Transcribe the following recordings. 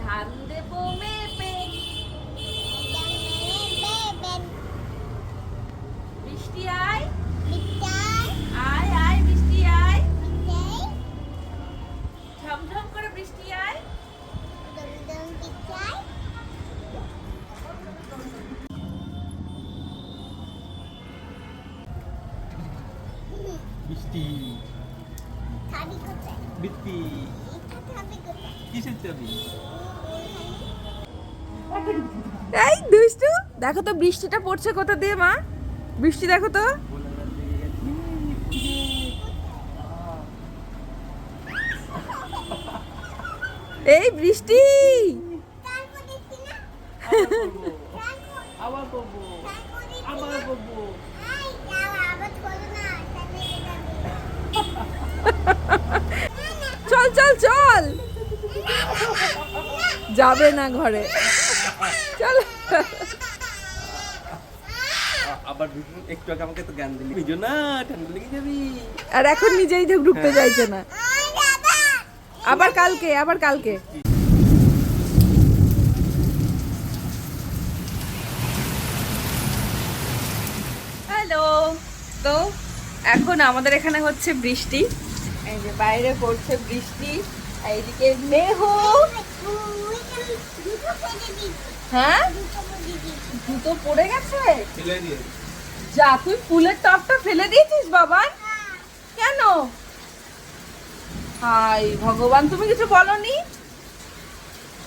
ধান দেব মেপে বৃষ্টি আয় আয় আয় বৃষ্টি আয় ঝমঝম করে বৃষ্টি আয়। বৃষ্টি বৃষ্টি কিসের চাবি? এই দুষ্টু দেখো তো বৃষ্টিটা পড়ছে কোথা দিয়ে মা? বৃষ্টি দেখো তো। এই বৃষ্টি। আবার করব আবার করব চল চল চল যাবে না ঘরে। চল। আবার একটু আগে আমাকে তো জ্ঞান দিলি। বুঝো না ঠান্ডা লেগে যাবি। আর এখন নিজেই তো ঢুকতে চাইছে না। আবার কালকে আবার কালকে। হ্যালো। তো এখন আমাদের এখানে হচ্ছে বৃষ্টি। এই যে বাইরে পড়ছে বৃষ্টি আর এইদিকে মেহু হ্যাঁ? জুতো পড়ে গেছে? যা তুই ফুলের টপটা ফেলে দিয়েছিস বাবা কেন? হাই ভগবান তুমি কিছু বলনি?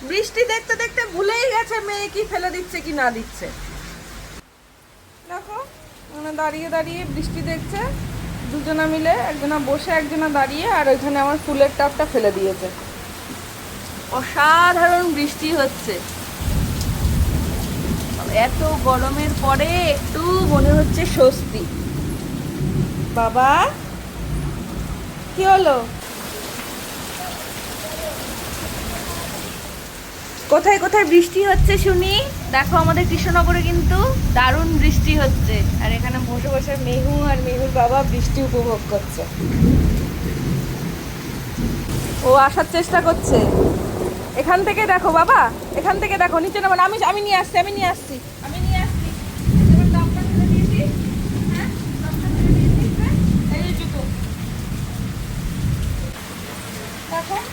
বৃষ্টি দেখতে দেখতে ভুলেই গেছে মেয়ে কি ফেলে দিচ্ছে কি না দিচ্ছে। দেখো মানে দাঁড়িয়ে দাঁড়িয়ে বৃষ্টি দেখছে। দুজনা মিলে একজনা বসে একজনা দাঁড়িয়ে আর ওইখানে আমার ফুলের টপটা ফেলে দিয়েছে। অসাধারণ বৃষ্টি হচ্ছে। এত গরমের পরে একটু মনে হচ্ছে স্বস্তি। বাবা, কি হলো? কোথায় কোথায় বৃষ্টি হচ্ছে শুনি? দেখো আমাদের কৃষ্ণনগরে কিন্তু দারুণ বৃষ্টি হচ্ছে। আর এখানে বসে বসে মেহু আর মেহুর বাবা বৃষ্টি উপভোগ করছে। ও আসার চেষ্টা করছে। এখান থেকে দেখো বাবা, এখান থেকে দেখো, নিচে নামান আমি আমি নিয়ে আসছি, আমি নিয়ে আসছি। আমি নিয়ে আসছি। দিয়েছি। হ্যাঁ হ্যাঁ?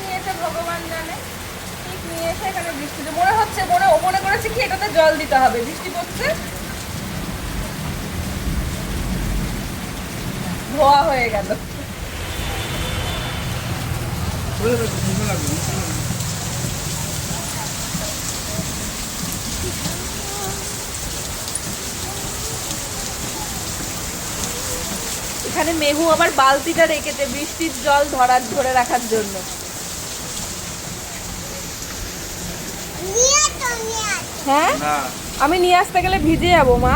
নিয়েছে ভগবান জানে। ঠিক নিয়ে এসে এখানে বৃষ্টিতে মনে হচ্ছে, মনে মনে করেছে কি জল দিতে হবে। বৃষ্টি পড়ছে। ধোয়া হয়ে গেল। এখানে মেহু আবার বালতিটা রেখেছে বৃষ্টির জল ধরার ধরে রাখার জন্য। হ্যাঁ? আমি নিয়ে আসতে গেলে ভিজে যাব মা।